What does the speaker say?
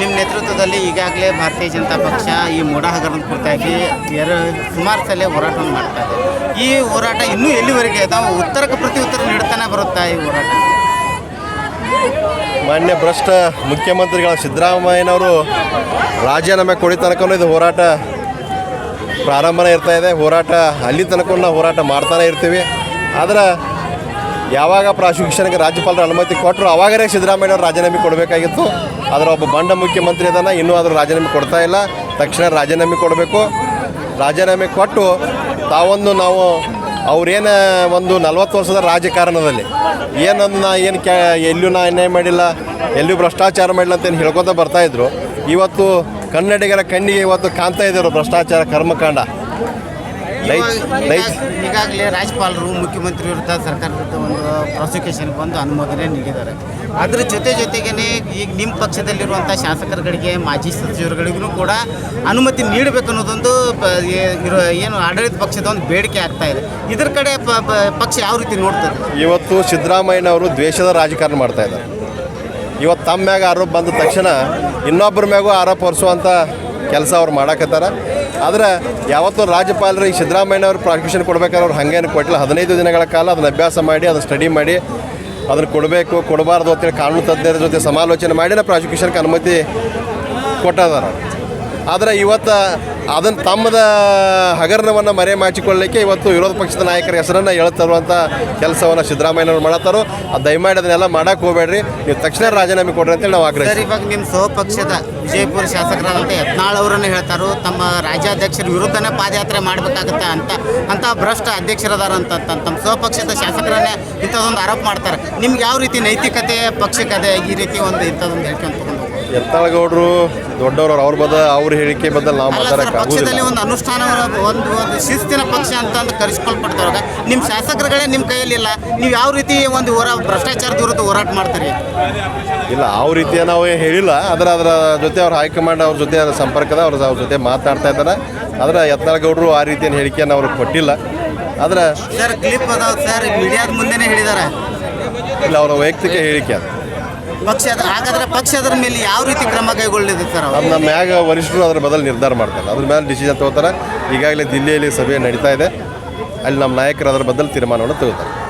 ನಿಮ್ಮ ನೇತೃತ್ವದಲ್ಲಿ ಈಗಾಗಲೇ ಭಾರತೀಯ ಜನತಾ ಪಕ್ಷ ಈ ಮೂಢ ಹಗರಣದ ಕುರಿತಾಗಿ ಎರಡು ಸುಮಾರು ಸಲ ಹೋರಾಟವನ್ನು ಮಾಡ್ತಾ ಇದೆ. ಈ ಹೋರಾಟ ಇನ್ನೂ ಎಲ್ಲಿವರೆಗೆ ನಾವು ಉತ್ತರಕ್ಕೆ ಪ್ರತಿ ಉತ್ತರ ನೀಡ್ತಾನೆ ಬರುತ್ತಾ ಈ ಹೋರಾಟ? ಮಾನ್ಯ ಭ್ರಷ್ಟ ಮುಖ್ಯಮಂತ್ರಿಗಳ ಸಿದ್ದರಾಮಯ್ಯನವರು ರಾಜೀನಾಮೆ ಕೊಡಿ ತನಕ ಇದು ಹೋರಾಟ ಪ್ರಾರಂಭನೇ ಇರ್ತಾ ಇದೆ. ಹೋರಾಟ ಅಲ್ಲಿ ತನಕ ಹೋರಾಟ ಮಾಡ್ತಾನೆ ಇರ್ತೀವಿ. ಆದ್ರೆ ಯಾವಾಗ ಪ್ರಾಸಿಕ್ಯೂಷನ್ಗೆ ರಾಜ್ಯಪಾಲರ ಅನುಮತಿ ಕೊಟ್ಟರು, ಅವಾಗಲೇ ಸಿದ್ದರಾಮಯ್ಯನವರು ರಾಜೀನಾಮೆ ಕೊಡಬೇಕಾಗಿತ್ತು. ಆದರೆ ಒಬ್ಬ ಬಂಡ ಮುಖ್ಯಮಂತ್ರಿ ಅದನ್ನು ಇನ್ನೂ ಅದ್ರ ರಾಜೀನಾಮೆ ಕೊಡ್ತಾ ಇಲ್ಲ. ತಕ್ಷಣ ರಾಜೀನಾಮೆ ಕೊಡಬೇಕು. ರಾಜೀನಾಮೆ ಕೊಟ್ಟು ತಾವೊಂದು ನಾವು ಅವ್ರೇನು ಒಂದು ನಲ್ವತ್ತು ವರ್ಷದ ರಾಜಕಾರಣದಲ್ಲಿ ಏನೊಂದು ನಾ ಏನು ಕ್ಯಾ ಎಲ್ಲೂ ನಾ ಅನ್ಯಾಯ ಮಾಡಿಲ್ಲ ಎಲ್ಲೂ ಭ್ರಷ್ಟಾಚಾರ ಮಾಡಿಲ್ಲ ಅಂತ ಹೇಳ್ಕೊತಾ ಹೇಳ್ಕೊತ ಬರ್ತಾಯಿದ್ರು ಇವತ್ತು ಕನ್ನಡಿಗರ ಕಣ್ಣಿಗೆ ಇವತ್ತು ಕಾಣ್ತಾ ಇದ್ದರು ಭ್ರಷ್ಟಾಚಾರ ಕರ್ಮಕಾಂಡ. ಈಗಾಗಲೇ ರಾಜ್ಯಪಾಲರು ಮುಖ್ಯಮಂತ್ರಿ ವಿರುದ್ಧ ಸರ್ಕಾರ ವಿರುದ್ಧ ಒಂದು ಪ್ರಾಸಿಕ್ಯೂಷನ್ ಬಂದು ಅನುಮೋದನೆ ನೀಡಿದ್ದಾರೆ. ಅದ್ರ ಜೊತೆ ಜೊತೆಗೇ ಈಗ ನಿಮ್ಮ ಪಕ್ಷದಲ್ಲಿರುವಂಥ ಶಾಸಕರುಗಳಿಗೆ ಮಾಜಿ ಸಚಿವರುಗಳಿಗೂ ಕೂಡ ಅನುಮತಿ ನೀಡಬೇಕು ಅನ್ನೋದೊಂದು ಇರೋ ಏನು ಆಡಳಿತ ಪಕ್ಷದ ಒಂದು ಬೇಡಿಕೆ ಆಗ್ತಾ ಇದೆ. ಇದ್ರ ಕಡೆ ಪಕ್ಷ ಯಾವ ರೀತಿ ನೋಡ್ತದೆ? ಇವತ್ತು ಸಿದ್ದರಾಮಯ್ಯನವರು ದ್ವೇಷದ ರಾಜಕಾರಣ ಮಾಡ್ತಾ ಇದ್ದಾರೆ. ಇವತ್ತು ತಮ್ಮ ಮ್ಯಾಗ ಆರೋಪ ಬಂದ ತಕ್ಷಣ ಇನ್ನೊಬ್ಬರ ಮ್ಯಾಗೂ ಆರೋಪ ಹೊರಿಸುವಂಥ ಕೆಲಸ ಅವ್ರು ಮಾಡಾಕತ್ತಾರ. ಆದ್ರೆ ಯಾವತ್ತೂ ರಾಜ್ಯಪಾಲರು ಈ ಸಿದ್ದರಾಮಯ್ಯನವ್ರು ಪ್ರಾಸಿಕ್ಯೂಷನ್ ಕೊಡ್ಬೇಕಾದ್ರೆ ಅವ್ರು ಹಂಗೇನು ಕೊಟ್ಟಿಲ್ಲ. ಹದಿನೈದು ದಿನಗಳ ಕಾಲ ಅದನ್ನ ಅಭ್ಯಾಸ ಮಾಡಿ, ಅದನ್ನ ಸ್ಟಡಿ ಮಾಡಿ, ಅದನ್ನು ಕೊಡಬೇಕು, ಕೊಡಬಾರ್ದು ಅಂತೇಳಿ ಕಾನೂನು ತಜ್ಞರ ಜೊತೆ ಸಮಾಲೋಚನೆ ಮಾಡಿನ ಪ್ರಾಸಿಕ್ಯೂಷನ್ಗೆ ಅನುಮತಿ ಕೊಟ್ಟದಾರ. ಆದರೆ ಇವತ್ತು ಅದನ್ನು ತಮ್ಮದ ಹಗರಣವನ್ನು ಮರೆ ಮಾಚಿಕೊಳ್ಳಲಿಕ್ಕೆ ಇವತ್ತು ವಿರೋಧ ಪಕ್ಷದ ನಾಯಕರ ಹೆಸರನ್ನು ಹೇಳ್ತಿರುವಂಥ ಕೆಲಸವನ್ನು ಸಿದ್ದರಾಮಯ್ಯನವ್ರು ಮಾಡತ್ತಾರೋ. ಅದು ದಯಮಾಡಿ ಅದನ್ನೆಲ್ಲ ಮಾಡಕ್ಕೆ ಹೋಗಬೇಡ್ರಿ. ನೀವು ತಕ್ಷಣ ರಾಜೀನಾಮೆ ಕೊಡ್ರಿ ಅಂತೇಳಿ ನಾವು ಆಗ್ರಹ ಸರ್, ಇವಾಗ ನಿಮ್ಮ ಸ್ವಪಕ್ಷದ ವಿಜಯಪುರ ಶಾಸಕರಾದಂಥ ಯತ್ನಾಳ್ ಅವರನ್ನು ಹೇಳ್ತಾರೋ. ತಮ್ಮ ರಾಜ್ಯಾಧ್ಯಕ್ಷರ ವಿರುದ್ಧನೇ ಪಾದಯಾತ್ರೆ ಮಾಡಬೇಕಾಗತ್ತೆ ಅಂತ ಅಂತ ಭ್ರಷ್ಟ ಅಧ್ಯಕ್ಷರದಾರಂತ ತಮ್ಮ ತಮ್ಮ ಸ್ವಪಕ್ಷದ ಶಾಸಕರನ್ನೇ ಇಂಥದ್ದೊಂದು ಆರೋಪ ಮಾಡ್ತಾರೆ. ನಿಮ್ಗೆ ಯಾವ ರೀತಿ ನೈತಿಕತೆ ಪಕ್ಷಕತೆ ಈ ರೀತಿ ಒಂದು ಇಂಥದ್ದೊಂದು ಹೋಗೋದು? ಎತ್ತಾಳಗೌಡರು ದೊಡ್ಡವರು ಅವ್ರ ಬದ ಅವ್ರ ಹೇಳಿಕೆ ಬದಲು ನಾವು ಪಕ್ಷದಲ್ಲಿ ಒಂದು ಅನುಷ್ಠಾನ ಒಂದು ಒಂದು ಶಿಸ್ತಿನ ಪಕ್ಷ ಅಂತ ಅಂದು ಕರೆಸ್ಕೊಳ್ಪಡ್ತಾವಾಗ ನಿಮ್ಮ ಶಾಸಕರುಗಳೇ ನಿಮ್ಮ ಕೈಯಲ್ಲಿಲ್ಲ. ನೀವು ಯಾವ ರೀತಿ ಒಂದು ಹೋರಾ ಭ್ರಷ್ಟಾಚಾರದ ವಿರುದ್ಧ ಹೋರಾಟ ಮಾಡ್ತೀರಿ? ಇಲ್ಲ ಆ ರೀತಿಯ ನಾವು ಹೇಳಿಲ್ಲ. ಅದರ ಅದರ ಜೊತೆ ಅವ್ರ ಹೈಕಮಾಂಡ್ ಅವ್ರ ಜೊತೆ ಅದರ ಸಂಪರ್ಕದ ಅವ್ರ ಅವ್ರ ಜೊತೆ ಮಾತಾಡ್ತಾ ಇದ್ದಾರೆ. ಆದರೆ ಎತ್ತಾಳಗೌಡರು ಆ ರೀತಿಯ ಹೇಳಿಕೆಯನ್ನು ಅವ್ರಿಗೆ ಕೊಟ್ಟಿಲ್ಲ. ಆದರೆ ಸರ್ ಕ್ಲಿಪ್ ಅದಾವ ಸರ್ ಮೀಡಿಯಾದ ಮುಂದೆನೇ ಹೇಳಿದ್ದಾರೆ. ಇಲ್ಲ ಅವರ ವೈಯಕ್ತಿಕ ಹೇಳಿಕೆ ಅದು. ಪಕ್ಷದ ಹಾಗಾದ್ರೆ ಪಕ್ಷದ ಮೇಲೆ ಯಾವ ರೀತಿ ಕ್ರಮ ಕೈಗೊಳ್ಳಿದೆ ಸರ್ ನಮ್ಮ ಮ್ಯಾಗ ವರಿಷ್ಠರು ಅದ್ರ ಬದಲು ನಿರ್ಧಾರ ಮಾಡ್ತಾರೆ. ಅದ್ರ ಮೇಲೆ ಡಿಸಿಷನ್ ತಗೋತಾರೆ. ಈಗಾಗಲೇ ದಿಲ್ಲಿಯಲ್ಲಿ ಸಭೆ ನಡೀತಾ ಇದೆ. ಅಲ್ಲಿ ನಮ್ಮ ನಾಯಕರು ಅದರ ಬದಲು ತೀರ್ಮಾನವನ್ನು ತಗೋತಾರೆ.